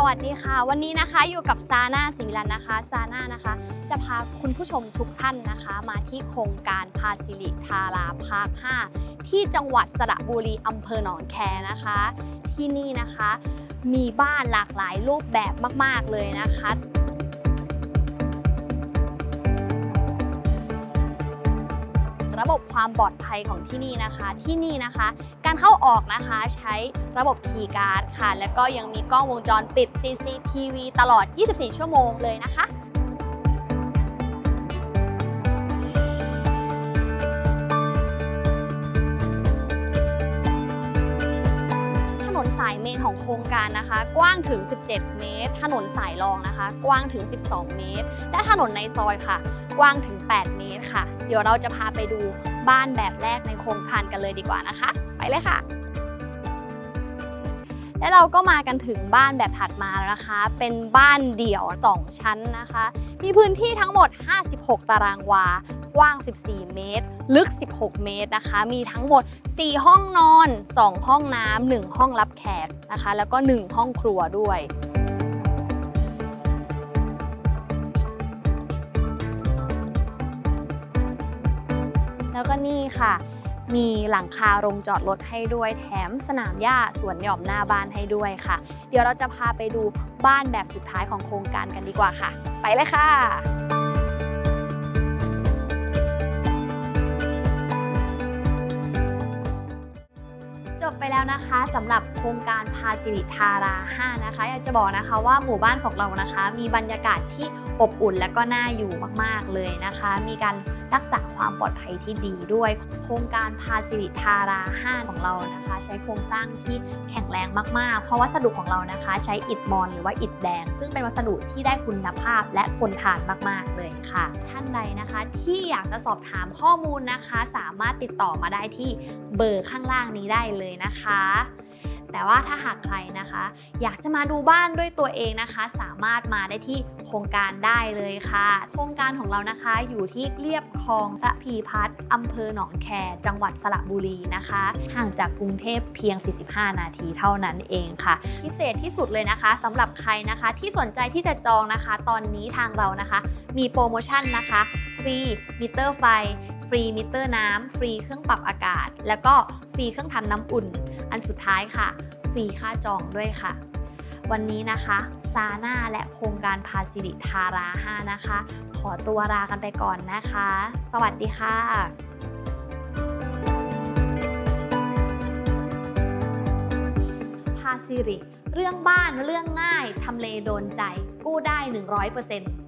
สวัสดีค่ะ วันนี้นะคะอยู่กับซาน่าสิงรันนะคะซาน่านะคะ จะพาคุณผู้ชมทุกท่านนะคะ มาที่โครงการพาสิริทาราพาค 5 ที่จังหวัดสระบุรีอำเภอหนองแคนะคะ ที่นี่นะคะมีบ้านหลากหลายรูปแบบมาก ๆ เลยนะคะ ระบบความปลอดภัยของที่นี่นะคะ ที่นี่นะคะ การเข้าออกนะคะใช้ระบบคีย์การ์ดค่ะ แล้วก็ยังมีกล้องวงจรปิด CCTV ตลอด 24 ชั่วโมงเลยนะคะายเมนของโครงการนะคะ กว้างถึง 17 เมตร ถนนสายรองนะคะ กว้างถึง 12 เมตร และถนนในซอยค่ะ กว้างถึง 8 เมตรค่ะ เดี๋ยวเราจะพาไปดูบ้านแบบแรกในโครงการกันเลยดีกว่านะคะ ไปเลยค่ะและเราก็มากันถึงบ้านแบบถัดมาแล้วนะคะ เป็นบ้านเดี่ยว 2 ชั้นนะคะ มีพื้นที่ทั้งหมด 56 ตารางวา กว้าง 14 เมตร ลึก 16 เมตรนะคะ มีทั้งหมด 4 ห้องนอน 2 ห้องน้ำ1ห้องรับแขกนะคะ แล้วก็ 1 ห้องครัวด้วยแล้วก็นี่ค่ะ มีหลังคาโรงจอดรถให้ด้วยแถมสนามหญ้าสวนหย่อมหน้าบ้านให้ด้วยค่ะ เดี๋ยวเราจะพาไปดูบ้านแบบสุดท้ายของโครงการกันดีกว่าค่ะ ไปเลยค่ะ บไปแล้วนะคะสำหรับโครงการพาสิริทารา 5 นะคะ อยากจะบอกนะคะว่าหมู่บ้านของเรานะคะ มีบรรยากาศที่อบอุ่นและก็น่าอยู่มากๆเลยนะคะ มีการรักษาความปลอดภัยที่ดีด้วย โครงการพาสิริทารา 5 ของเรานะคะ ใช้โครงสร้างที่แข็งแรงมากๆ เพราะวัสดุของเรานะคะ ใช้อิฐมอน หรือว่าอิฐแดง ซึ่งเป็นวัสดุที่ได้คุณภาพและทนทานมากๆเลยค่ะ ท่านใดนะคะที่อยากจะสอบถามข้อมูลนะคะ สามารถติดต่อมาได้ที่เบอร์ข้างล่างนี้ได้เลยนะคะ แต่ว่าถ้าหากใครนะคะ อยากจะมาดูบ้านด้วยตัวเองนะคะ สามารถมาได้ที่โครงการได้เลยค่ะ โครงการของเรานะคะอยู่ที่เรียบคลองพระพีพัฒน์อำเภอหนองแค จังหวัดสระบุรีนะคะ ห่างจากกรุงเทพเพียง 45 นาทีเท่านั้นเองค่ะ พิเศษที่สุดเลยนะคะสำหรับใครนะคะที่สนใจที่จะจองนะคะ ตอนนี้ทางเรานะคะ มีโปรโมชั่นนะคะฟรีมิเตอร์ไฟ ฟรีมิเตอร์น้ำฟรีเครื่องปรับอากาศ แล้วก็ฟรีเครื่องทำน้ำอุ่น อันสุดท้ายค่ะ ฟรีค่าจองด้วยค่ะ วันนี้นะคะซาน่าและโครงการพาสิริทารา5นะคะ ขอตัวลากันไปก่อนนะคะ สวัสดีค่ะพาสิริเรื่องบ้านเรื่องง่าย ทำเลโดนใจ กู้ได้ 100%